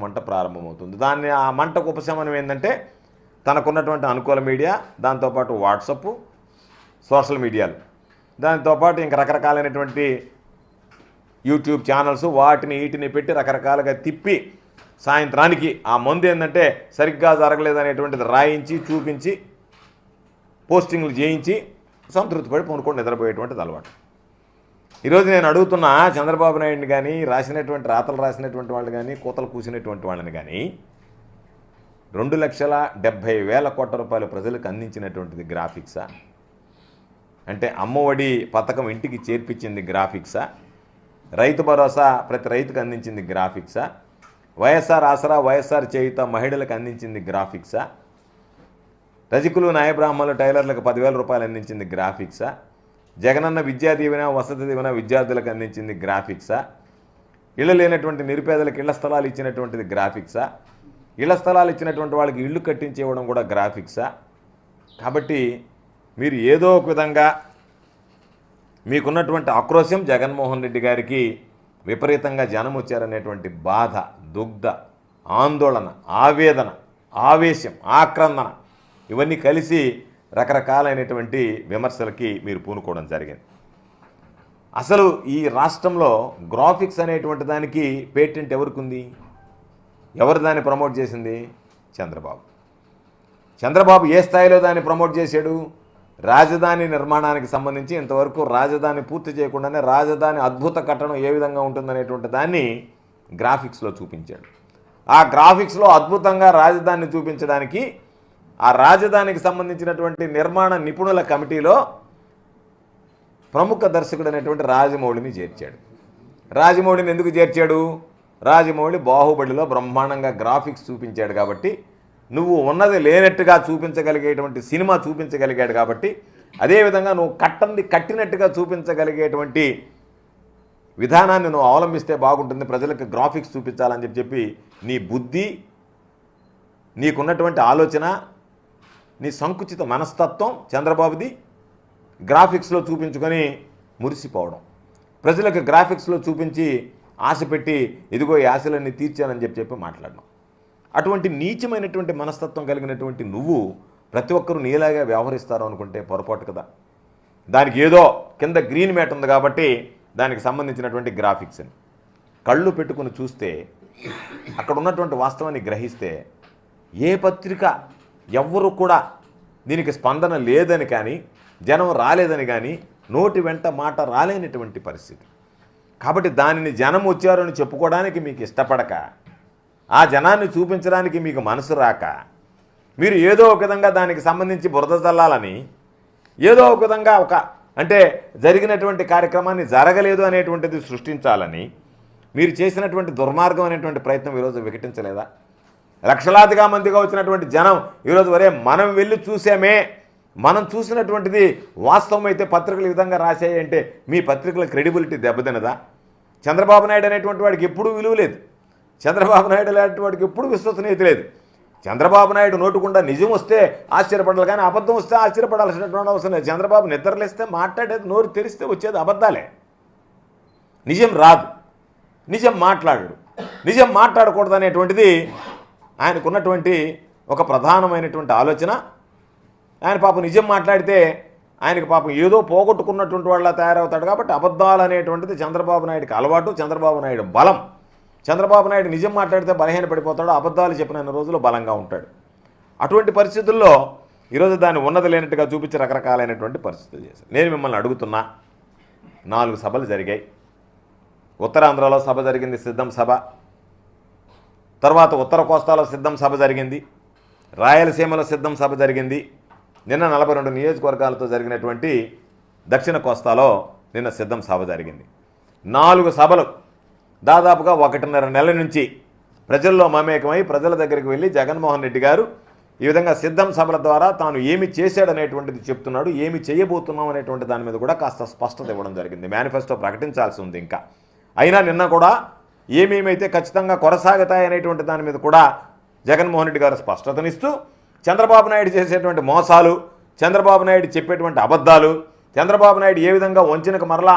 మంట ప్రారంభమవుతుంది. దాన్ని ఆ మంటకు ఉపశమనం ఏంటంటే తనకున్నటువంటి అనుకూల మీడియా దాంతోపాటు వాట్సప్ సోషల్ మీడియాలు. దాంతోపాటు ఇంకా రకరకాలైనటువంటి యూట్యూబ్ ఛానల్స్ వాటిని వీటిని పెట్టి రకరకాలుగా తిప్పి సాయంత్రానికి ఆ మందు ఏంటంటే సరిగ్గా జరగలేదనేటువంటిది రాయించి చూపించి పోస్టింగ్లు చేయించి సంతృప్తిపడి పొనుకొని నిద్రపోయేటువంటిది అలవాటు. ఈరోజు నేను అడుగుతున్న చంద్రబాబు నాయుడిని కానీ రాసినటువంటి రాతలు రాసినటువంటి వాళ్ళు కానీ కూతలు కూసినటువంటి వాళ్ళని కానీ రెండు లక్షల డెబ్భై వేల కోట్ల రూపాయలు ప్రజలకు అందించినటువంటిది గ్రాఫిక్సా? అంటే అమ్మఒడి పథకం ఇంటికి చేర్పించింది గ్రాఫిక్సా? రైతు భరోసా ప్రతి రైతుకు అందించింది గ్రాఫిక్సా? వైఎస్ఆర్ ఆసరా వైఎస్ఆర్ చేయుత మహిళలకు అందించింది గ్రాఫిక్సా? రజకులు నాయబ్రాహ్మణులు టైలర్లకు పదివేల రూపాయలు అందించింది గ్రాఫిక్సా? జగనన్న విద్యా దీవెన వసతి దీవెన విద్యార్థులకు అందించింది గ్రాఫిక్సా? ఇళ్ళు లేనటువంటి నిరుపేదలకు ఇళ్ళ స్థలాలు ఇచ్చినటువంటిది గ్రాఫిక్సా? ఇళ్ళ స్థలాలు ఇచ్చినటువంటి వాళ్ళకి ఇళ్ళు కట్టించి ఇవ్వడం కూడా గ్రాఫిక్సా? కాబట్టి మీరు ఏదో ఒక విధంగా మీకున్నటువంటి ఆక్రోశం జగన్మోహన్ రెడ్డి గారికి విపరీతంగా జనం వచ్చారనేటువంటి బాధ దుగ్ధ ఆందోళన ఆవేదన ఆవేశం ఆక్రందన ఇవన్నీ కలిసి రకరకాలైనటువంటి విమర్శలకి మీరు పూనుకోవడం జరిగింది. అసలు ఈ రాష్ట్రంలో గ్రాఫిక్స్ అనేటువంటి దానికి పేటెంట్ ఎవరికి ఉంది ఎవరు దాన్ని ప్రమోట్ చేసింది? చంద్రబాబు. చంద్రబాబు ఏ స్థాయిలో దాన్ని ప్రమోట్ చేశాడు? రాజధాని నిర్మాణానికి సంబంధించి ఇంతవరకు రాజధాని పూర్తి చేయకుండానే రాజధాని అద్భుత కట్టడం ఏ విధంగా ఉంటుందనేటువంటి దాన్ని గ్రాఫిక్స్లో చూపించాడు. ఆ గ్రాఫిక్స్లో అద్భుతంగా రాజధానిని చూపించడానికి ఆ రాజధానికి సంబంధించినటువంటి నిర్మాణ నిపుణుల కమిటీలో ప్రముఖ దర్శకుడు అనేటువంటి రాజమౌళిని చేర్చాడు. రాజమౌళిని ఎందుకు చేర్చాడు? రాజమౌళి బాహుబలిలో బ్రహ్మాండంగా గ్రాఫిక్స్ చూపించాడు కాబట్టి నువ్వు ఉన్నది లేనట్టుగా చూపించగలిగేటువంటి సినిమా చూపించగలిగాడు కాబట్టి అదేవిధంగా నువ్వు కట్టంది కట్టినట్టుగా చూపించగలిగేటువంటి విధానాన్ని నువ్వు అవలంబిస్తే బాగుంటుంది ప్రజలకు గ్రాఫిక్స్ చూపించాలని చెప్పి చెప్పి నీ బుద్ధి నీకున్నటువంటి ఆలోచన నీ సంకుచిత మనస్తత్వం చంద్రబాబుది గ్రాఫిక్స్లో చూపించుకొని మురిసిపోవడం. ప్రజలకు గ్రాఫిక్స్లో చూపించి ఆశ పెట్టి ఇదిగో ఈ ఆశలన్నీ తీర్చానని చెప్పి చెప్పి మాట్లాడడం. అటువంటి నీచమైనటువంటి మనస్తత్వం కలిగినటువంటి నువ్వు ప్రతి ఒక్కరూ నీలాగా వ్యవహరిస్తారు అనుకుంటే పొరపాటు కదా. దానికి ఏదో కింద గ్రీన్ మ్యాట్ ఉంది కాబట్టి దానికి సంబంధించినటువంటి గ్రాఫిక్స్ అని. కళ్ళు పెట్టుకుని చూస్తే అక్కడ ఉన్నటువంటి వాస్తవాన్ని గ్రహిస్తే ఏ పత్రిక ఎవ్వరు కూడా దీనికి స్పందన లేదని కానీ జనం రాలేదని కానీ నోటి వెంట మాట రాలేనటువంటి పరిస్థితి. కాబట్టి దానిని జనం వచ్చారని చెప్పుకోవడానికి మీకు ఇష్టపడక ఆ జనాన్ని చూపించడానికి మీకు మనసు రాక మీరు ఏదో ఒక విధంగా దానికి సంబంధించి బురద చల్లాలని ఏదో ఒక విధంగా ఒక అంటే జరిగినటువంటి కార్యక్రమాన్ని జరగలేదు అనేటువంటిది సృష్టించాలని మీరు చేసినటువంటి దుర్మార్గం అనేటువంటి ప్రయత్నం ఈరోజు వికటించలేదా? లక్షలాదిగా మందిగా వచ్చినటువంటి జనం ఈరోజు వరే మనం వెళ్ళి చూసామే. మనం చూసినటువంటిది వాస్తవం అయితే పత్రికలు ఈ విధంగా రాసాయంటే మీ పత్రికల క్రెడిబిలిటీ దెబ్బతినదా చంద్రబాబు నాయుడు అనేటువంటి వాడికి ఎప్పుడూ విలువ లేదు. చంద్రబాబు నాయుడు లాంటి వాడికి ఎప్పుడు విశ్వసనీయత లేదు. చంద్రబాబు నాయుడు నోటుకుండా నిజం వస్తే ఆశ్చర్యపడాలి కానీ అబద్ధం వస్తే ఆశ్చర్యపడాల్సినటువంటి అవసరం లేదు. చంద్రబాబు నిద్రలేస్తే మాట్లాడేది నోరు తెరిస్తే వచ్చేది అబద్ధాలే. నిజం రాదు. నిజం మాట్లాడడు. నిజం మాట్లాడకూడదు అనేటువంటిది ఆయనకున్నటువంటి ఒక ప్రధానమైనటువంటి ఆలోచన. ఆయన పాపం నిజం మాట్లాడితే ఆయనకి పాపం ఏదో పోగొట్టుకున్నటువంటి వాళ్ళ తయారవుతాడు కాబట్టి అబద్ధాలు అనేటువంటిది చంద్రబాబు నాయుడికి అలవాటు చంద్రబాబు నాయుడు బలం. చంద్రబాబు నాయుడు నిజం మాట్లాడితే బలహీన పడిపోతాడు అబద్ధాలు చెప్పిన రోజులు బలంగా ఉంటాడు. అటువంటి పరిస్థితుల్లో ఈరోజు దాన్ని ఉన్నది లేనట్టుగా చూపించి రకరకాలైనటువంటి పరిస్థితులు చేశారు. నేను మిమ్మల్ని అడుగుతున్నా నాలుగు సభలు జరిగాయి. ఉత్తరాంధ్రలో సభ జరిగింది సిద్ధం సభ. తర్వాత ఉత్తర కోస్తాలో సిద్ధం సభ జరిగింది. రాయలసీమలో సిద్ధం సభ జరిగింది. నిన్న నలభై రెండు నియోజకవర్గాలతో జరిగినటువంటి దక్షిణ కోస్తాలో నిన్న సిద్ధం సభ జరిగింది. నాలుగు సభలు దాదాపుగా ఒకటిన్నర నెల నుంచి ప్రజల్లో మమేకమై ప్రజల దగ్గరికి వెళ్ళి జగన్మోహన్ రెడ్డి గారు ఈ విధంగా సిద్ధం సభల ద్వారా తాను ఏమి చేశాడనేటువంటిది చెప్తున్నాడు ఏమి చేయబోతున్నాం అనేటువంటి దాని మీద కూడా కాస్త స్పష్టత ఇవ్వడం జరిగింది. మేనిఫెస్టో ప్రకటించాల్సి ఉంది ఇంకా. అయినా నిన్న కూడా ఏమేమైతే ఖచ్చితంగా కొనసాగుతాయి అనేటువంటి దాని మీద కూడా జగన్మోహన్ రెడ్డి గారు స్పష్టతనిస్తూ చంద్రబాబు నాయుడు చేసేటువంటి మోసాలు చంద్రబాబు నాయుడు చెప్పేటువంటి అబద్ధాలు చంద్రబాబు నాయుడు ఏ విధంగా వంచనకు మరలా